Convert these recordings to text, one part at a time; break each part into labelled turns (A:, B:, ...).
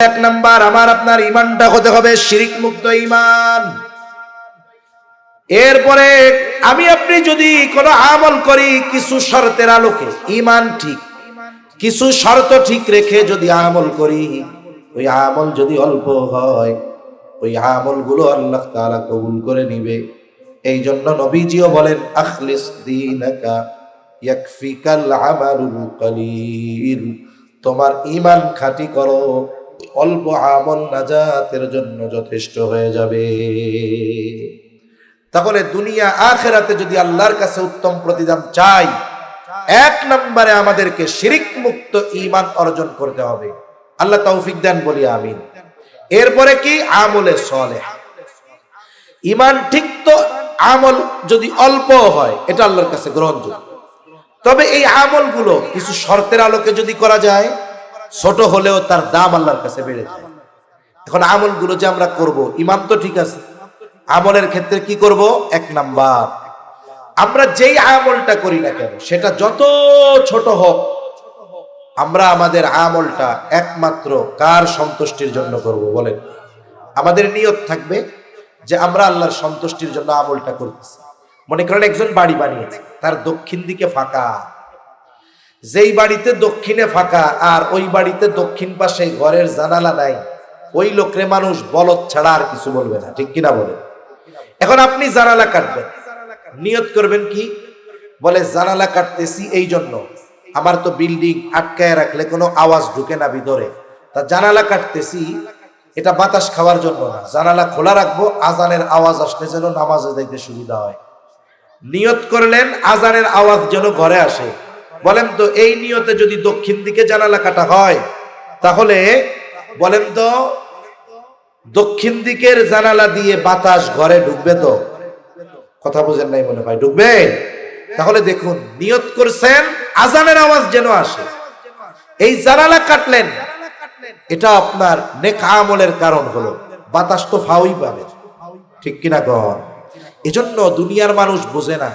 A: এক নাম্বার, আমার আপনার ইমানটা হতে হবে শিরিক মুক্ত ইমান এরপরে আমি আপনি যদি কোনো আমল করি, কিছু শর্তের আলোকে ইমান ঠিক। কিছু শর্ত ঠিক রেখে যদি আমল করি, ওই আমল যদি অল্প হয়, ওই আমলগুলো আল্লাহ তাআলা কবুল করে নিবে। এই জন্য নবীজিও বলেন, আখলিস দীনাকা ইয়াকফিকাল আমালুল কলিল। তোমার ইমান খাঁটি করো। অল্প আমল নাজাতের জন্য যথেষ্ট হয়ে যাবে। তাহলে দুনিয়া আখেরাতে যদি আল্লাহর কাছে উত্তম প্রতিদান চাই, এক নম্বরে আমাদেরকে শিরিক মুক্ত ইমান অর্জন করতে হবে। আল্লাহ তৌফিক দেন, বলি আমিন। এরপরে কি? আমলে সলে ইমান ঠিক তো, আমল যদি অল্প হয়, এটা আল্লাহর কাছে গ্রহণযোগ্য। তবে এই আমলগুলো কিছু শর্তের আলোকে যদি করা যায় ছোট হলেও তার দাম আল্লাহর কাছে বেড়ে যায়। এখন আমলগুলো যে আমরা করব, ইমান তো ঠিক আছে। আমলের ক্ষেত্রে কি করব? এক নাম্বার, আমরা যেই আমলটা করি না কেন, সেটা যত ছোট হোক, আমরা আমাদের আমলটা একমাত্র কার সন্তুষ্টির জন্য করব বলেন? আমাদের নিয়ত থাকবে যে আমরা আল্লাহর সন্তুষ্টির জন্য আমলটা করতেছি। মনে করেন একজন বাড়ি বানিয়েছে, তার দক্ষিণ দিকে ফাঁকা। যেই বাড়িতে দক্ষিণে ফাঁকা আর ওই বাড়িতে দক্ষিণ পাশে ঘরের জানালা নাই, ওই লোকরে মানুষ বলদ ছাড়া আর কিছু বলবে না, ঠিক কিনা বলে? এখন আপনি জানালা কাটবেন। নিয়ত করবেন কি? বলে, জানালা কাটতেছি এই জন্য। আমার তো বিল্ডিং আটকায় রাখলে কোনো আওয়াজ ঢুকে না ভিতরে। তা জানালা কাটতেছি, এটা বাতাস খাওয়ার জন্য না। জানালা খোলা রাখব, আজানের আওয়াজ আসলে যেন নামাজে যাইতে সুবিধা হয়। নিয়ত করলেন, আজানের আওয়াজ যেন ঘরে আসে। বলেন তো, এই নিয়তে যদি দক্ষিণ দিকে জানালা কাটা হয়, তাহলে বলেন তো, দক্ষিণ দিকের জানালা দিয়ে বাতাস ঘরে ঢুকবে তো? কথা বুঝেন নাই মনে হয়, ঢুকবে? তাহলে দেখুন, নিয়ত করছেন, আজানের আওয়াজ যেন আসে। এই জানালা কাটলেন, এটা আপনার নেক আমলের কারণ হলো, বাতাস তো ফাউই পাবে। ঠিক কিনা কর এজন্য দুনিয়ার মানুষ বোঝে না,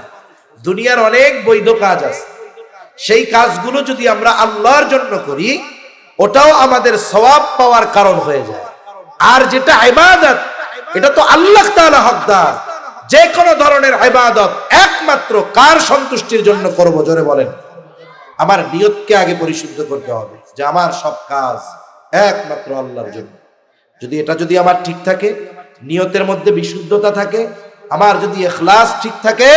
A: দুনিয়ার অনেক বৈধ কাজ আছে। সেই কাজগুলো যদি আমরা আল্লাহর জন্য করি, ওটাও আমাদের সবাব পাওয়ার কারণ হয়ে যায়। আর যেটা ইবাদত, এটা তো আল্লাহ তাআলা হকদার। যে কোনো ধরনের ইবাদত একমাত্র কার সন্তুষ্টির জন্য করব, জোরে বলেন। আমার নিয়তকে আগে পরিশুদ্ধ করতে হবে, যে আমার সব কাজ একমাত্র আল্লাহর জন্য। যদি এটা যদি আমার ঠিক থাকে, নিয়তের মধ্যে বিশুদ্ধতা থাকে, আমার যদি এখলাস ঠিক থাকে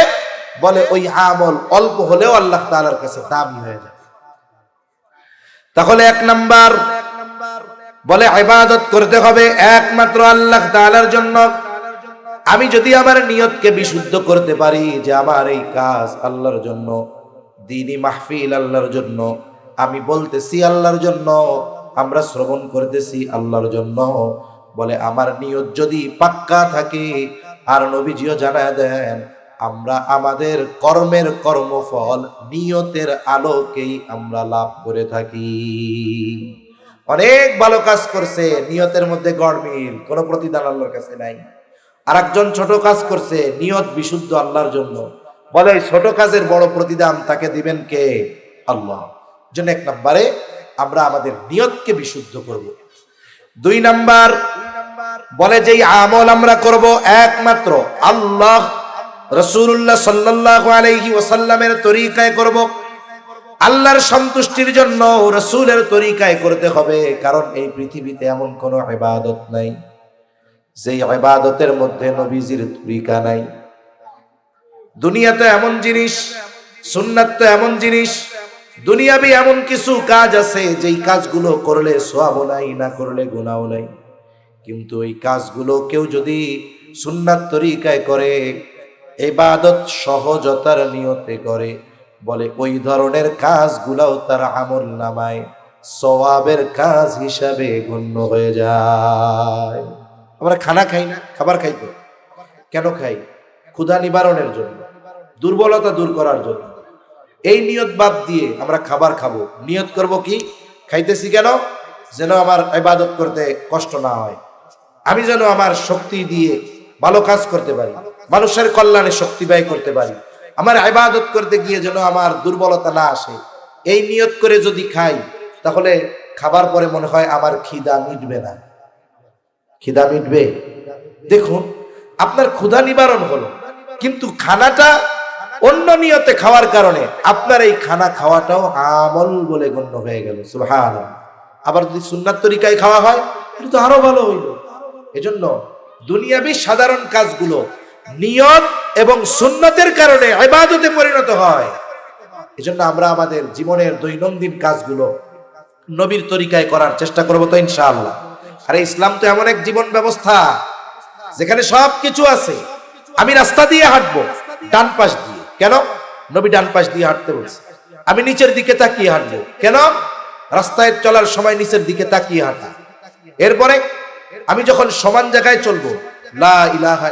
A: বলে, ওই আমল অল্প হলেও আল্লাহ তাআলার কাছে দামি হয়ে যায়। তাহলে এক নাম্বার বলে, ইবাদত করতে হবে একমাত্র আল্লাহ তাআলার জন্য। আমি যদি আমার নিয়তকে বিশুদ্ধ করতে পারি যে আমার এই কাজ আল্লাহর জন্য দিনী মাহফিল আল্লাহর জন্য, আমি বলতেছি আল্লাহর জন্য, আমরা শ্রবণ করতেছি আল্লাহর জন্য, বলে, আমার নিয়ত যদি পাক্কা থাকে, আর নবীজিও জানায় দেন আমরা আমাদের কর্মের কর্মফল নিয়তের আলোকেই আমরা লাভ করে থাকি। অনেক ভালো কাজ করছে, নিয়তের মধ্যে গড়মিল কোনো প্রতিদান আল্লাহর কাছে নাই। আর একজন ছোট কাজ করছে, নিয়ত বিশুদ্ধ আল্লাহর জন্য। বলে, ছোট কাজের বড় প্রতিদান তাকে দিবেন কে? আল্লাহ। জন্য এক নম্বরে আমরা আমাদের নিয়তকে বিশুদ্ধ করব। দুই নাম্বার, বলে, যেই আমল আমরা করব একমাত্র আল্লাহ রসুল্লাহ সাল্লাহ আলাইহি ওসাল্লামের তরিকায় করব। আল্লাহর সন্তুষ্টির জন্য রসুলের তরিকায় করতে হবে, কারণ এই পৃথিবীতে এমন কোনো ইবাদত নাই, যেই ইবাদতের মধ্যে নবীজির তরিকা নাই। দুনিয়াতে এমন জিনিস, সুন্নাত তো এমন জিনিস, দুনিয়াবি এমন কিছু কাজ আছে, যেই কাজগুলো করলে সোয়াবো নাই, না করলে গুণাও নাই। কিন্তু এই কাজগুলো কেউ যদি সুন্নাত তরিকায় করে এবাদত সহজতার নিয়তে করে। বলে, ওই ধরনের কাজগুলাও তার আমল নামায়, সওয়াবের কাজ হিসাবে গণ্য হয়ে যায়। আমরা খানা খাই না, খাবার খাই তো। কেন খাই? ক্ষুধা নিবারণের জন্য, দুর্বলতা দূর করার জন্য। এই নিয়ত বাদ দিয়ে আমরা খাবার খাব। নিয়ত করব কি? খাইতেছি কেন? যেন আমার ইবাদত করতে কষ্ট না হয়। আমি যেন আমার শক্তি দিয়ে ভালো কাজ করতে পারি, মানুষের কল্যাণে শক্তি ব্যয় করতে পারি, আমার ইবাদত করতে গিয়ে যেন আমার দুর্বলতা না আসে, এই নিয়ত করে যদি খাই, তাহলে খাবার পরে মনে হয় আমার খিদা মিটবে না। খিদা মিটবে? দেখুন, আপনার ক্ষুধা নিবারণ হলো, কিন্তু খানাটা অন্য নিয়তে খাওয়ার কারণে আপনার এই খানা খাওয়াটাও আমল বলে গণ্য হয়ে গেল সুবহান আবার যদি সুন্নার তরিকায় খাওয়া হয়, এটা তো আরও ভালো হইল। এজন্য দুনিয়াবি সাধারণ কাজগুলো নিয়ত এবং সুন্নতের কারণে ইবাদতে পরিণত হয়। এজন্য আমরা আমাদের জীবনের দৈনন্দিন কাজগুলো নবীর তরিকায় করার চেষ্টা করব তো ইনশাআল্লাহ। আরে ইসলাম তো এমন এক জীবন ব্যবস্থা, যেখানে সব কিছু আছে। আমি রাস্তা দিয়ে হাঁটবো, ডান পাশ দিয়ে। কেন? নবী ডান পাশ দিয়ে হাঁটতে বলছে। আমি নিচের দিকে তাকিয়ে হাঁটবো। কেন? রাস্তায় চলার সময় নিচের দিকে তাকিয়ে হাঁটা। এরপরে আমি যখন সমান জায়গায় চলবো, লা ইলাহা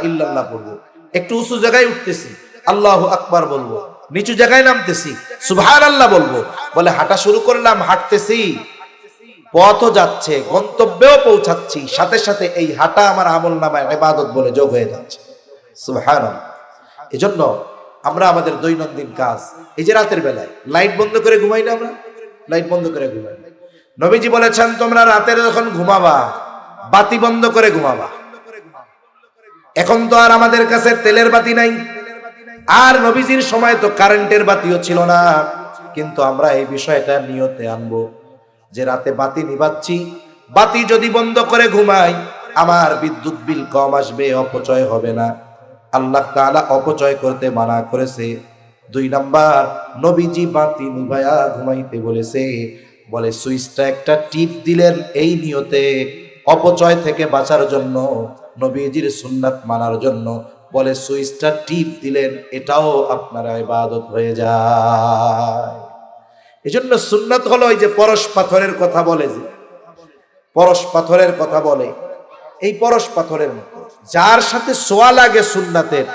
A: একটু উঁচু জায়গায় উঠতেছি, আল্লাহ আকবার বলব। নিচু জায়গায় নামতেছি সুবহান আল্লাহ বলব। বলে হাঁটা শুরু করলাম, হাঁটতেছি। পথও যাচ্ছে, গন্তব্যেও পৌঁছাচ্ছি। সাথে সাথে এই হাঁটা আমার আমল নামায় ইবাদত বলে যোগ হয়ে যাচ্ছে। সুবহান এজন্য আমরা আমাদের দৈনন্দিন কাজ, এই যে রাতের বেলায়, লাইট বন্ধ করে ঘুমাই না আমরা? লাইট বন্ধ করে ঘুমাই নবীজি বলেছেন, তোমরা রাতের যখন ঘুমাবা বাতি বন্ধ করে ঘুমাবা। এখন তো আর আমাদের কাছে তেলের বাতি নাই। আর নবীজির সময় তো কারেন্টের বাতিও ছিল না। কিন্তু আমরা এই বিষয়টা নিয়তে আনব। যে রাতে বাতি নিবাচ্ছি, বাতি যদি বন্ধ করে ঘুমাই, আমার বিদ্যুৎ বিল কম আসবে, অপচয় হবে না। আল্লাহ তাআলা অপচয় করতে মানা করেছে। দুই নাম্বার, নবীজি বাতি নিভায়া ঘুমাইতে বলেছে। বলে, সুইচটা একটা টিপ দিলেন এই নিয়তে। অপচয় থেকে বাঁচার জন্য, নবীজির সুন্নাত মানার জন্য বলে সুইচটা টিপ দিলেন, এটাও আপনার ইবাদত হয়ে যায়। এজন্য সুন্নাত হলো ওই যে পরশ পাথরের কথা বলে যে, পরশ পাথরের কথা বলে। এই পরশ পাথরের মতো, যার সাথে সোয়া লাগে সুন্নাতের,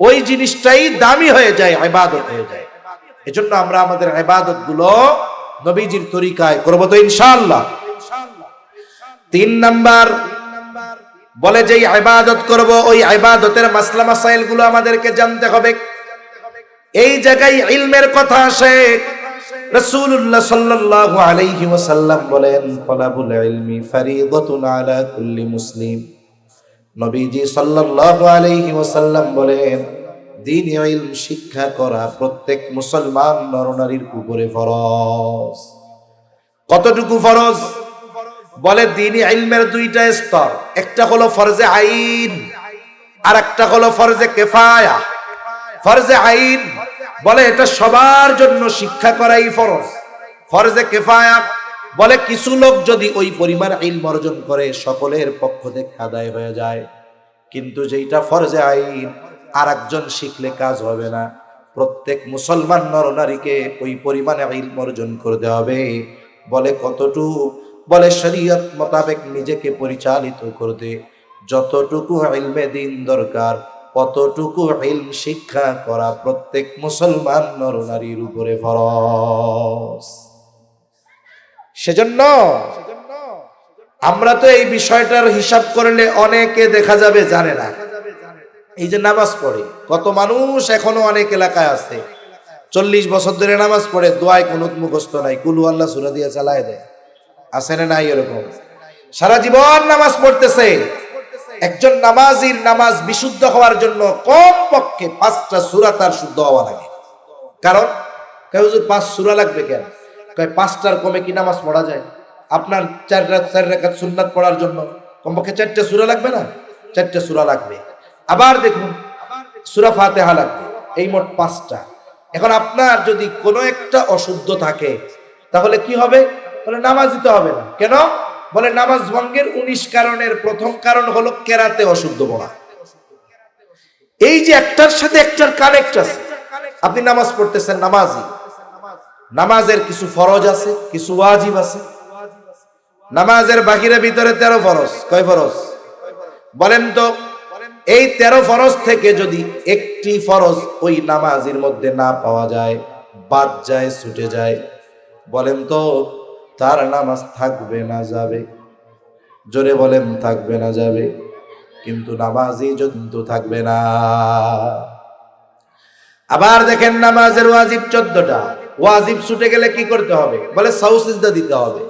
A: ওই জিনিসটাই দামি হয়ে যায়, ইবাদত হয়ে যায়। এজন্য আমরা আমাদের ইবাদতগুলো নবীজির তরিকায় করব তো ইনশাআল্লাহ। তিন নাম্বার, বলে যে ইবাদত করব, ওই ইবাদতের মাসলা মাসাইলগুলো আমাদেরকে জানতে হবে। এই জায়গায় ইলমের কথা আসে। বলেন আলা কুল্লি মুসলিম। নবীজি বলেন, দিন শিক্ষা করা প্রত্যেক মুসলমান নরনারীর ফরজ। কতটুকু ফরজ? বলে দিন ইলমের দুইটা স্তর। একটা হলো ফরজে আইন আর একটা হলো ফরজে কেফায়া। ফরজে আইন বলে এটা সবার জন্য শিক্ষা করাই ফরজ। ফরজে কেফায়া বলে কিছু লোক যদি ওই পরিমাণ ইলম অর্জন করে, সকলের পক্ষ থেকে আদায় হয়ে যায়। কিন্তু যেটা ফরজে আইন আর একজন শিখলে কাজ হবে না। প্রত্যেক মুসলমান নরনারীকে ওই পরিমাণে ইলম অর্জন করতে হবে। বলে কতটুকু বলে শরীয়ত মোতাবেক নিজেকে পরিচালিত করতে যতটুকু ইলমে দিন দরকার কতটুকু ইলম শিক্ষা করা প্রত্যেক মুসলমান নরনারীর উপরে ফরজ। সেজন্য আমরা তো এই বিষয়টার হিসাব করলে অনেকে দেখা যাবে জানে না। এই যে নামাজ পড়ে, কত মানুষ এখনও অনেক এলাকায় আছে। চল্লিশ বছর ধরে নামাজ পড়ে, দোয়ায় কোনো মুখস্থ নাই, কুলু আল্লাহ সুরা দিয়ে চালায় দেয়। আছে না নাই এরকম? সারা জীবন নামাজ পড়তেছে। একজন নামাজির নামাজ বিশুদ্ধ হওয়ার জন্য কম পক্ষে পাঁচটা সুরা তার শুদ্ধ হওয়া লাগে। কারণ যদি পাঁচ সুরা লাগবে কেন? পাঁচটার কমে কি নামাজ পড়া যায়? আপনার চার রাত, চার রেখাত সুন্নাত পড়ার জন্য কমপক্ষে চারটে সুরা লাগবে না? চারটে সুরা লাগবে। আবার দেখুন, সুরা ফাতেহা লাগবে। এই মোট পাঁচটা। এখন আপনার যদি কোনো একটা অশুদ্ধ থাকে, তাহলে কি হবে? বলে নামাজ দিতে হবে না। কেন? বলে নামাজ ভঙ্গের উনিশ কারণের প্রথম কারণ হলো কেরাতে অশুদ্ধ পড়া। এই যে একটার সাথে একটার কানেক্ট আছে। আপনি নামাজ পড়তেছেন নামাজি। নামাজের কিছু ফরজ আছে, কিছু ওয়াজিব আছে। নামাজের বাকিরে ভিতরে তেরো ফরজ। কয় ফরজ? বলেন তো, এই তেরো ফরজ থেকে যদি একটি ফরজ ওই নামাজের মধ্যে না পাওয়া যায়, বাদ যায়, ছুটে যায়, বলেন তো তার নামাজ থাকবে না যাবে। জোরে বলেন, থাকবে না যাবে। কিন্তু নামাজই কিন্তু থাকবে না। আবার দেখেন নামাজের ওয়াজিব চোদ্দটা। ওয়াজিব ছুটে গেলে কি করতে হবে? বলে সাউসিজদা দিতে হবে।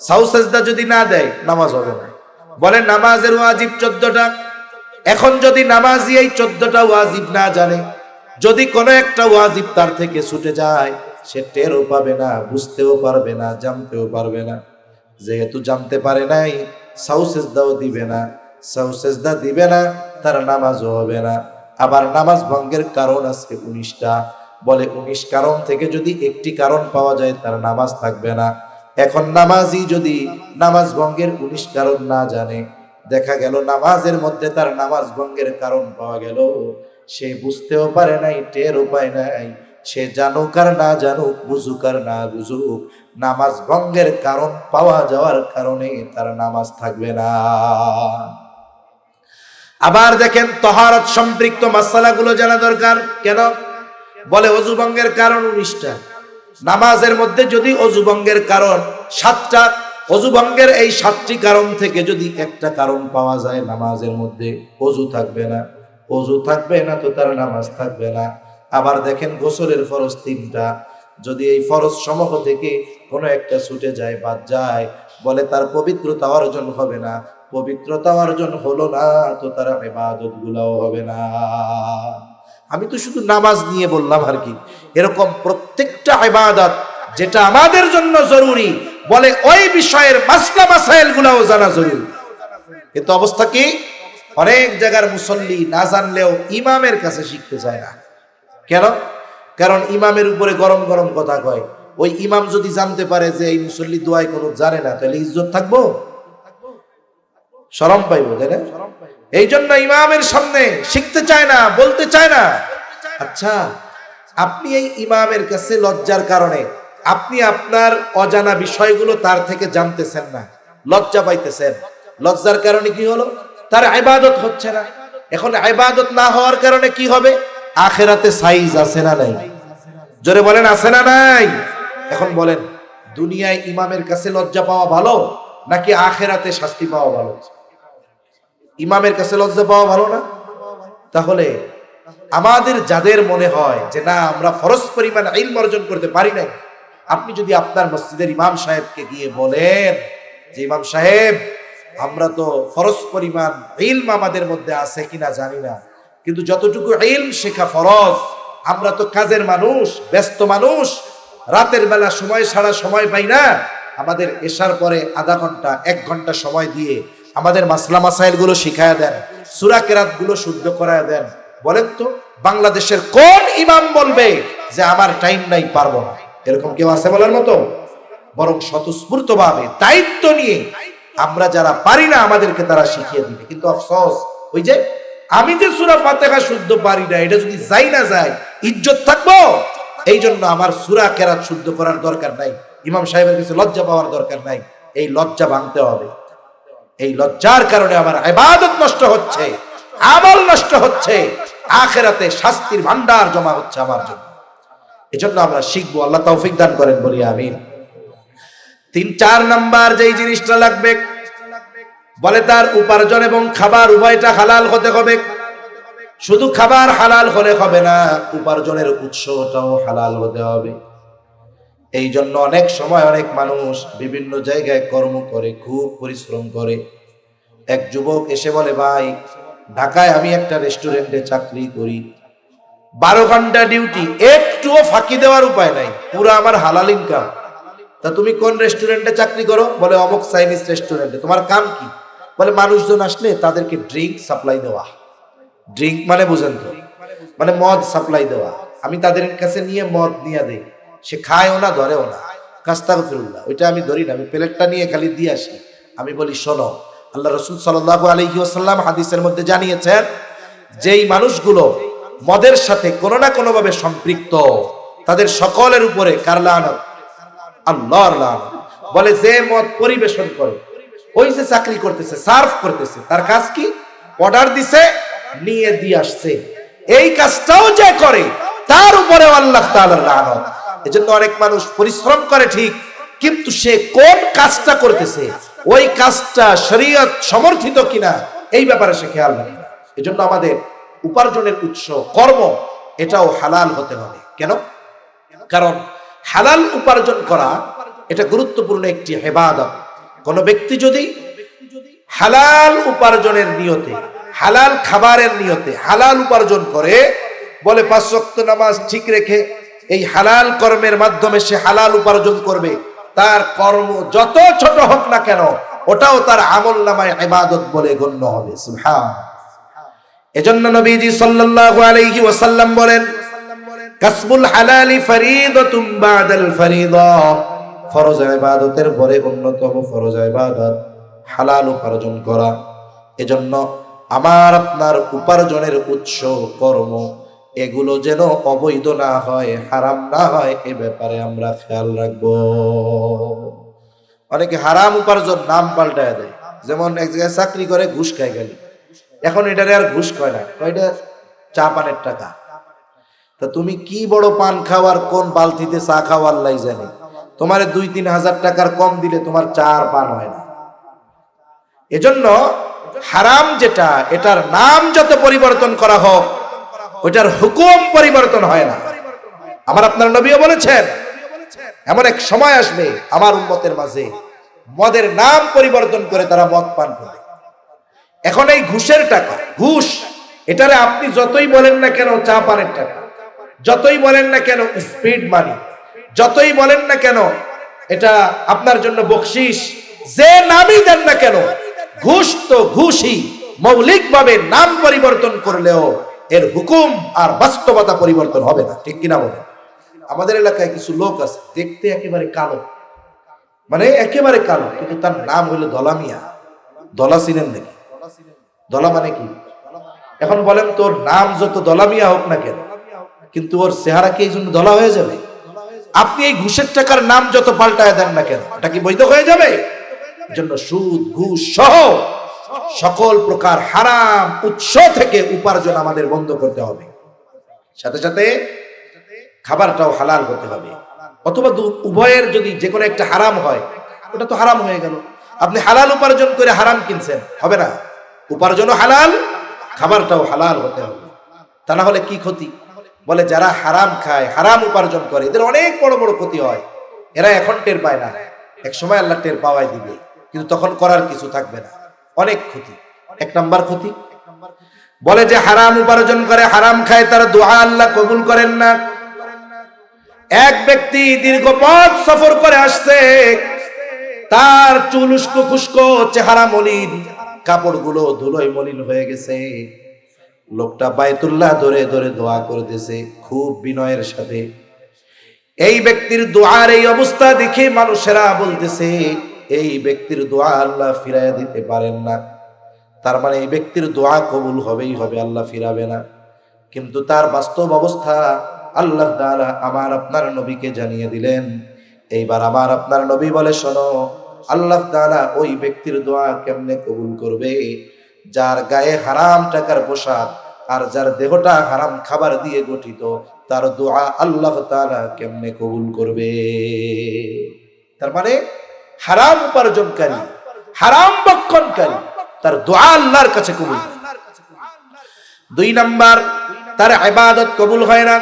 A: সাউ সেজদা যদি না দেয়, নামাজ হবে না। বলে নামাজের ওয়াজিব চোদ্দটা। এখন যদি নামাজি এই চোদ্দটা ওয়াজিব না জানে, যদি কোনো একটা ওয়াজিব তার থেকে ছুটে যায় সে টেরও পাবে না, বুঝতেও পারবে না, জানতেও পারবে না। যেহেতু জানতে পারে নাই, সাউ সেজদাও দিবে না। সাউ সেজদা দিবে না, তার নামাজও হবে না। আবার নামাজ ভঙ্গের কারণ আছে উনিশটা। বলে উনিশ কারণ থেকে যদি একটি কারণ পাওয়া যায়, তার নামাজ থাকবে না। এখন নামাজই যদি নামাজ ভঙ্গের উনিশ কারণ না জানে, দেখা গেল নামাজের মধ্যে তার নামাজ ভঙ্গের কারণ পাওয়া গেল। সে বুঝতেও পারে নাই টের উপায় নাই সে জানুক আর না জানুক, বুঝুক আর না বুঝুক, নামাজ ভঙ্গের কারণ পাওয়া যাওয়ার কারণে তার নামাজ থাকবে না। আবার দেখেন তহারত সম্পৃক্ত মাসালাগুলো জানা দরকার। কেন? বলে অজু ভঙ্গের কারণ উনিশটা। নামাজের মধ্যে যদি অজু ভঙ্গের কারণ সাতটা, অজু ভঙ্গের এই সাতটি কারণ থেকে যদি একটা কারণ পাওয়া যায় নামাজের মধ্যে, অজু থাকবে না। অজু থাকবে না তো তার নামাজ থাকবে না। আবার দেখেন গোসলের ফরজ তিনটা। যদি এই ফরজ সমূহ থেকে কোনো একটা ছুটে যায় বাদ যায়, বলে তার পবিত্রতা অর্জন হবে না। পবিত্রতা অর্জন হলো না, তো তার ইবাদত গুলাও হবে না। আমি তো শুধু নামাজ নিয়ে বললাম আর কি। এরকম প্রত্যেকটা ইবাদত যেটা আমাদের জন্য জরুরি, বলে ওই বিষয়ের মাসলা মাসাইল গুলাও জানা জরুরি। কিন্তু অবস্থা কি? অনেক জায়গার মুসল্লি না জানলেও ইমামের কাছে শিখতে চায় না। কেন? কারণ ইমামের উপরে গরম গরম কথা কয়। ওই ইমাম যদি জানতে পারে যে এই মুসল্লি দোয়াই কোনো জানে না, তাহলে ইজ্জত থাকব? সরম পাইবো, তাই না? এই জন্য ইমামের সামনে শিখতে চায় না, বলতে চায় না। আচ্ছা আপনি এই ইমামের কাছে লজ্জার কারণে আপনি আপনার অজানা বিষয়গুলো তার থেকে জানতেছেন না, লজ্জা পাইতেছেন। লজ্জার কারণে কি হলো? তার আইবাদত হচ্ছে না। এখন আইবাদত না হওয়ার কারণে কি হবে? আখেরাতে সাইজ আছে না নাই? জোরে বলেন, আছে না নাই? এখন বলেন, দুনিয়ায় ইমামের কাছে লজ্জা পাওয়া ভালো, নাকি আখেরাতে শাস্তি পাওয়া ভালো? ইমামের কাছে লজ্জা পাওয়া ভালো না? তাহলে আমাদের যাদের মনে হয় যে না, আমরা ফরজ পরিমাণ আইন অর্জন করতে পারি নাই, আপনি যদি আপনার মসজিদের ইমাম সাহেবকে গিয়ে বলেন যে, ইমাম সাহেব, আমরা তো ফরজ পরিমাণ আমাদের মধ্যে আছে কিনা জানি না। কিন্তু যতটুকু ইলম শেখা ফরজ, আমরা তো কাজের মানুষ, ব্যস্ত মানুষ, রাতের বেলা সময় ছাড়া সময় পাই না। আমাদের এসার পরে আধা ঘণ্টা, এক ঘণ্টা সময় দিয়ে আমাদের মাসলা মাসাইলগুলো শিখায় দেন, সুরা কেরাতগুলো শুদ্ধ করায় দেন। বলেন তো, বাংলাদেশের কোন ইমাম বলবে যে, আমার টাইম নাই, পারব না এরকম কেউ আছে বলার মতো? বরং স্বতঃস্ফূর্ত ভাবে দায়িত্ব নিয়ে আমরা যারা পারি না, আমাদেরকে তারা শিখিয়ে দিবে। কিন্তু আফসোস, ওই যে আমি যে সুরা ফাতেহা শুদ্ধ পারি না, এটা যদি যাই না যায়, ইজ্জত থাকব? এই জন্য আমার সুরা কেরাত শুদ্ধ করার দরকার নাই। ইমাম সাহেবের কাছে লজ্জা পাওয়ার দরকার নাই। এই লজ্জা ভাঙতে হবে। এই লজ্জার কারণে আমার ইবাদত নষ্ট হচ্ছে, আমল নষ্ট হচ্ছে, আখেরাতে শাস্তির ভান্ডার জমা হচ্ছে আমার জন্য। এজন্য আমরা শিখব, আল্লাহ তৌফিক দান করেন, বলি আমিন। তিন, চার নাম্বার যেই জিনিসটা লাগবে বলে তার উপার্জন এবং খাবার উভয়টা হালাল হতে হবে। শুধু খাবার হালাল হলে হবে না, উপার্জনের উৎসটাও হালাল হতে হবে। এই জন্য অনেক সময় অনেক মানুষ বিভিন্ন জায়গায় কর্ম করে, খুব পরিশ্রম করে। এক যুবক এসে বলে, ভাই, ঢাকায় আমি একটা রেস্টুরেন্টে চাকরি করি। বারো ঘণ্টা ডিউটি, একটুও ফাঁকি দেওয়ার উপায় নাই, পুরো আমার হালাল ইনকাম তা তুমি কোন রেস্টুরেন্টে চাকরি করো? বলে, অমুক চাইনিজ রেস্টুরেন্টে। তোমার কাম কি? বলে মানুষজন আসলে তাদেরকে ড্রিঙ্ক সাপ্লাই দেওয়া। ড্রিঙ্ক মানে বুঝেন তো? মানে মদ সাপ্লাই দেওয়া। আমি তাদের কাছে নিয়ে মদ নিয়ে দেই। সে খায়ও না, ধরেও না। কাস্তাগ ফিরুল্লাহ ওইটা আমি ধরি না। আমি প্লেটটা নিয়ে খালি দিয়ে আসি। আমি বলি, শোনো, আল্লাহ রসুল সাল্লাহ আলহি আসাল্লাম হাদিসের মধ্যে জানিয়েছেন, যেই মানুষগুলো মদের সাথে কোনো না কোনোভাবে সম্পৃক্ত, তাদের সকলের উপরে কার লানত। বলে, যে মদ পরিবেশন করে ওই যে চাকরি করতেছে সার্ভ করতেছে, তার কাজ কি? অর্ডার দিছে, নিয়ে দিয়ে আসছে। এই কাজটাও যে করে, তার উপরে আল্লাহ তাআলার লানত। এজন্য অনেক মানুষ পরিশ্রম করে ঠিক, কিন্তু সে কোন কাজটা করতেছে, ওই কাজটা শরীয়ত সমর্থিত কিনা, এই ব্যাপারে সে খেয়াল রাখে। এজন্য আমাদের উপার্জনের উৎস, কর্ম, এটাও হালাল হতে হবে। কেন? কারণ হালাল উপার্জন করা, এটা গুরুত্বপূর্ণ একটি হেবাদত কোন ব্যক্তি যদি হালাল উপার্জনের নিয়তে, হালাল খাবারের নিয়তে হালাল উপার্জন করে, বলে পাঁচ নামাজ ঠিক রেখে এই হালাল কর্মের মাধ্যমে সে হালাল উপার্জন করবে, তার কর্ম যত ছোট হোক না কেন, ওটাও তার আমল নামায় ইবাদত বলে গণ্য হবে। সুবহান। এজন্য নবীজি সাল্লাল্লাহু আলাইহি ওয়াসাল্লাম বলেন, কাসবুল হালালি ফরিদাতুম বাদাল ফরিদা। ফরজ ইবাদতের পরে অন্যতম ফরজ ইবাদত হালাল উপার্জন করা। এজন্য আমার আপনার উপার্জনের উৎস কর্ম, এগুলো যেন অবৈধ না হয়, হারাম না হয়, এ ব্যাপারে আমরা খেয়াল রাখব। অনেকে হারাম উপার্জন নাম পাল্টায় দেয়। যেমন এক জায়গায় চাকরি করে ঘুষ খায় গেল এখন এটারে আর ঘুষ খায় না, কয়টা? চা পানের টাকা। তা তুমি কি বড় পান খাওয়ার, কোন বালতিতে চা খাওয়ার লাই জানে? তোমার দুই, তিন হাজার টাকার কম দিলে তোমার চা আর পান হয় না। এজন্য হারাম যেটা, এটার নাম যত পরিবর্তন করা হোক, ওইটার হুকুম পরিবর্তন হয় না। আমার আপনার নবীও বলেছেন, এমন এক সময় আসবে আমার উম্মতের মাঝে, মদের নাম পরিবর্তন করে তারা মদ পান করে। এখন এই ঘুষের টাকা, ঘুষ, এটারে আপনি যতই বলেন না কেন, চা পানের টাকা, যতই বলেন না কেন স্পিড মানি যতই বলেন না কেন, এটা আপনার জন্য বকশিস যে নামই দেন না কেন, ঘুষ তো ঘুষই, মৌলিকভাবে নাম পরিবর্তন করলেও এর হুকুম আর বাস্তবতা পরিবর্তন হবে না। ঠিক কিনা বলেন? আমাদের এলাকায় কিছু লোক আছে, দেখতে একেবারে কালো। মানে একেবারে কালো, কিন্তু তার নাম হলো দলামিয়া দলা চিনেন নাকি? দলা মানে কি? এখন বলেন তোর নাম যত দলামিয়া হোক না কেন, কিন্তু ওর চেহারা কি এই জন্য দলা হয়ে যাবে? আপনি এই ঘুষের টাকার নাম যত পাল্টায় দেন না কেন? এটা কি বৈধ হয়ে যাবে? জন্য সুদ, ঘুষ সহ সকল প্রকার হারাম উৎস থেকে উপার্জন আমাদের বন্ধ করতে হবে। সাথে সাথে খাবারটাও হালাল হতে হবে। অথবা উভয়ের যদি যে কোনো একটা হারাম হয়, ওটা তো হারাম হয়ে গেল। আপনি হালাল উপার্জন করে হারাম কিনছেন, হবে না। উপার্জনও হালাল, খাবারটাও হালাল হতে হবে। তা না হলে কি ক্ষতি? বলে, যারা হারাম খায়, হারাম উপার্জন করে, এদের অনেক বড় বড় ক্ষতি হয়। এরা এখন টের পায় না। এক সময় আল্লাহ টের পাওয়াই দিবে। কিন্তু তখন করার কিছু থাকবে না। অনেক ক্ষতি। এক নাম্বার ক্ষতি। বলে যে, হারাম উপার্জন করে, হারাম খায়, তার দোয়া আল্লাহ কবুল করেন না। এক ব্যক্তি দীর্ঘ পথ সফর করে আসছে। তার চুল উস্কো খুস্কো, চেহারা মলিন। কাপড়গুলো ধুলোয় মলিন হয়ে গেছে। লোকটা বায়তুল্লাহ ধরে ধরে দোয়া করতেছে, খুব বিনয়ের সাথে। এই ব্যক্তির দোয়ার এই অবস্থা দেখে মানুষেরা বলতেছে, এই ব্যক্তির দোয়া আল্লাহ ফিরাইয়া দিতে পারেন না। তার মানে এই ব্যক্তির দোয়া কবুল হবেই হবে, আল্লাহ ফিরাবে না। কিন্তু তার বাস্তব অবস্থা আল্লাহ তাআলা আমার আপনার নবীকে জানিয়ে দিলেন। এইবার আমার আপনার নবী বলে শোনো, আল্লাহ তাআলা ওই ব্যক্তির দোয়া কেমনে কবুল করবে? যার গায়ে হারাম টাকার পোশাক আর যার দেহটা হারাম খাবার দিয়ে গঠিত, তার দোয়া আল্লাহ তাআলা কেমনে কবুল করবে? তার মানে হারাম উপার্জনকারী, হারাম বক্ষণকারী, তার দোয়া আল্লাহর কাছে কবুল। দুই নাম্বার, তার ইবাদত কবুল হয় না।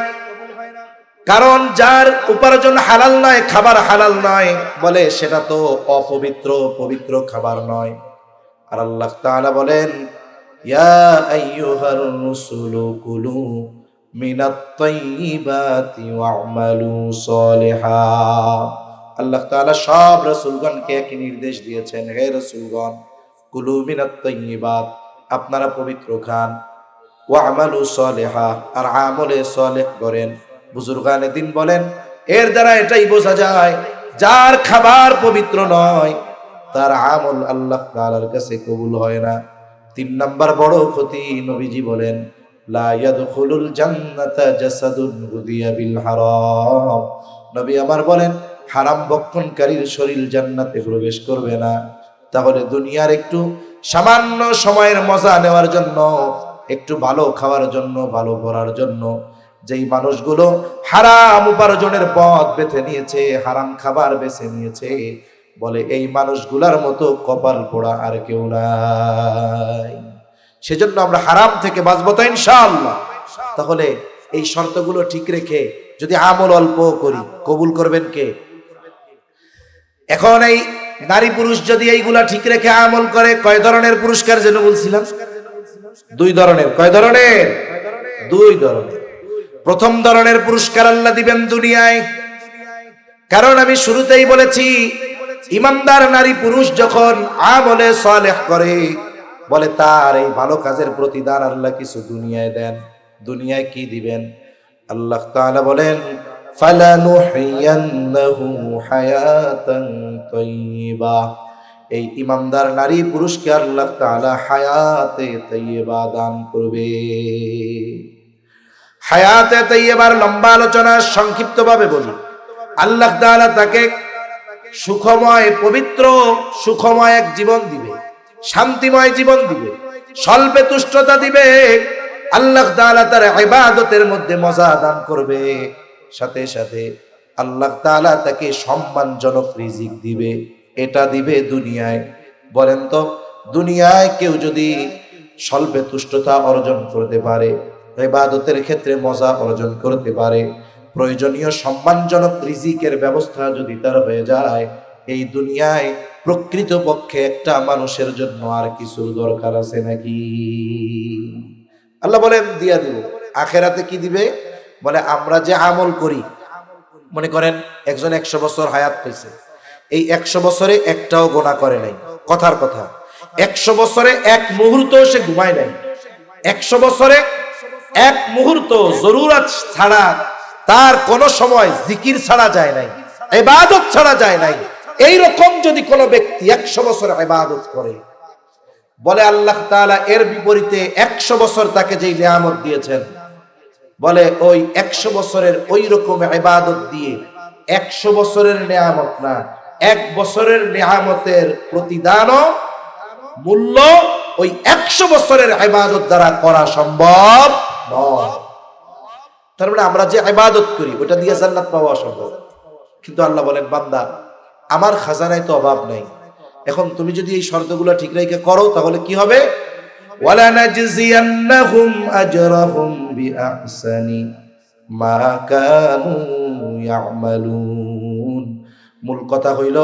A: কারণ যার উপার্জন হালাল নয়, খাবার হালাল নয়, বলে সেটা তো অপবিত্র, পবিত্র খাবার নয়। আর আল্লাহ তাআলা বলেন, ইয়া আইয়ুহার রুসুলু কুলু মিনাত তাইয়্যিবাতি ওয়া'মালু সলিহা। আল্লাহ তাআলা সব রাসূলগণকে একই নির্দেশ দিয়েছেন, হে রাসূলগণ, কুলু মিনাত তাইয়্যিবাত আপনারা পবিত্র খান ওয়া'মালু সলিহা, আর আমলে সলেহ করেন। বুজুর্গানে দিন বলেন, এর দ্বারা এটাই বোঝা যায়, যার খাবার পবিত্র নয় তার আমল আল্লাহ তাআলার কাছে কবুল হয় না। তিন নাম্বার বড় ক্ষতি নবীজি বলেন নবী আমার বলেন, হারাম বক্ষণকারীর শরীর জান্নাতে প্রবেশ করবে না। তাহলে দুনিয়ার একটু সামান্য সময়ের মজা নেওয়ার জন্য, একটু ভালো খাওয়ার জন্য, ভালো পড়ার জন্য, যেই মানুষগুলো হারাম উপার্জনের পথ বেছে নিয়েছে, হারাম খাবার বেছে নিয়েছে বলে, এই মানুষগুলার মতো কপাল পোড়া আর কেউ নাই। সেজন্য আমরা হারাম থেকে বাঁচবো তো ইনশাআল্লাহ। তাহলে এই শর্তগুলো ঠিক রেখে যদি আমল অল্প করি, কবুল করবেন কে? এখন এই নারী পুরুষ যদি এইগুলা ঠিক রেখে আমল করে, কয় ধরনের পুরস্কার যেন বলছিলাম? দুই ধরনের। কয় ধরনের? দুই ধরনের। প্রথম ধরনের পুরস্কার আল্লাহ দিবেন দুনিয়ায়। কারণ আমি শুরুতেই বলেছি ইমানদার নারী পুরুষ যখন আমলে সালেহ করে, বলে, তার এই ভালো কাজের প্রতিদান আল্লাহ কিছু দুনিয়ায় দেন। দুনিয়ায় কি দিবেন? আল্লাহ তাআলা বলেন, ফালানুহিয়ান্নাহু হায়াতান তাইয়্যিবা এই ইমানদার নারী পুরুষকে আল্লাহ তাআলা হায়াতে তাইয়্যিবা দান করবে। হায়াতে তাইয়্যিবার লম্বা আলোচনা সংক্ষিপ্তভাবে বলি। আল্লাহ তাআলা তাকে সুখময় পবিত্র, সুখময় এক জীবন দিবে। শান্তিময় জীবন দিবে। স্বল্পে তুষ্টতা দিবে। আল্লাহ তাআলা তার ইবাদতের মধ্যে মজা দান করবে। সাথে সাথে আল্লাহ তাআলা তাকে সম্মানজনক রিজিক দিবে। এটা দিবে দুনিয়ায়। বলেন তো, দুনিয়ায় কেউ যদি স্বল্পে তুষ্টতা অর্জন করতে পারে, ইবাদতের ক্ষেত্রে মজা অর্জন করতে পারে প্রয়োজনীয় সম্মানজনক রিজিকের ব্যবস্থা যদি তার হয়ে যায়, এই দুনিয়ায় প্রকৃত পক্ষে একটা মানুষের জন্য আর কিছু দরকার আছে নাকি? আল্লাহ বলেন, দিয়া দিব। আখেরাতে কি দিবে? বলে, আমরা যে আমল করি। মনে করেন, একজন একশো বছর হায়াত পেয়েছে। এই একশো বছরে একটাও গোনা করে নাই। কথার কথা, একশো বছরে এক মুহূর্ত সে ঘুমায় নাই। একশো বছরে এক মুহূর্ত জরুরত ছাড়া তার কোন সময় জিকির ছাড়া যায় নাই এবাদত ছাড়া যায় নাই। এই রকম যদি কোনো ব্যক্তি একশো বছর এবাদত করে, বলে আল্লাহ তাআলা এর বিপরীতে একশো বছর তাকে যেই নিয়ামত দিয়েছেন, বলে ওই একশো বছরের ওই রকম এবাদত দিয়ে একশো বছরের নিয়ামত না, এক বছরের নিয়ামতের প্রতিদানও মূল্য ওই একশো বছরের ইবাদত দ্বারা করা সম্ভব নয়। তার মানে আমরা যে ইবাদত করি, ওটা দিয়ে জান্নাত পাওয়া অসম্ভব। কিন্তু আল্লাহ বলেন, বান্দা, আমার খাজানায় তো অভাব নাই। এখন তুমি যদি এই শর্তগুলো ঠিক রেখে করো, তাহলে কি হবে? মূল কথা হইল,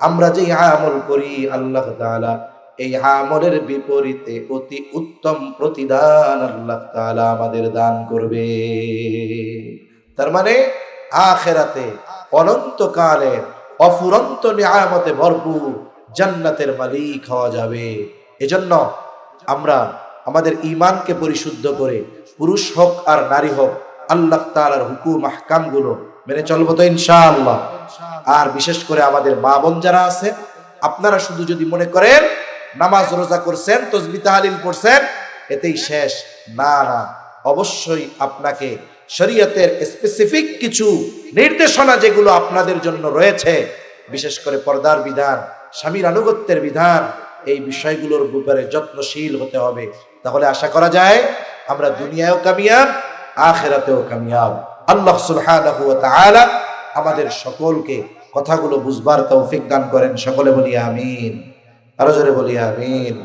A: আমরা যে আমল করি, আল্লাহ তাআলা এই আমলের বিপরীতে অতি উত্তম প্রতিদান আল্লাহ তাআলা আমাদের দান করবে। তার মানে আখেরাতে অনন্তকালে অফুরন্ত নিয়ামতে ভরপুর জান্নাতের মালিক হওয়া যাবে। এজন্য আমরা আমাদের ইমানকে পরিশুদ্ধ করে পুরুষ হোক আর নারী হোক, আল্লাহ তাআলার হুকুম, আহকামগুলো মেনে চলবো তো ইনশাআল্লাহ। আর বিশেষ করে আমাদের মা বোন যারা আছে আপনারা শুধু যদি মনে করেন নামাজ রোজা করছেন, তসবি তাহালিল করছেন এতেই শেষ। না না, অবশ্যই আপনাকে শরীয়তের স্পেসিফিক কিছু নির্দেশনা যেগুলো আপনাদের জন্য রয়েছে, বিশেষ করে পর্দার বিধান, স্বামীর আনুগত্যের বিধান, এই বিষয়গুলোর ব্যাপারে যত্নশীল হতে হবে। তাহলে আশা করা যায়, আমরা দুনিয়ায়ও কামিয়াব, আখেরাতেও কামিয়াব। আল্লাহ সুবহানাহু ওয়া তাআলা আমাদের সকলকে কথাগুলো বুঝবার তৌফিক দান করেন। সকলে বলি আমিন। আরও জোরে বলি আমিন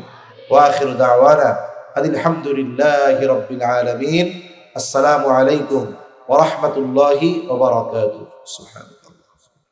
A: ওয়া আখিরু দাওয়ানা আলহামদুলিল্লাহি রাব্বিল আলামিন আসসালামু আলাইকুম ওয়া রাহমাতুল্লাহি ওয়া বারাকাতুহু সুবহান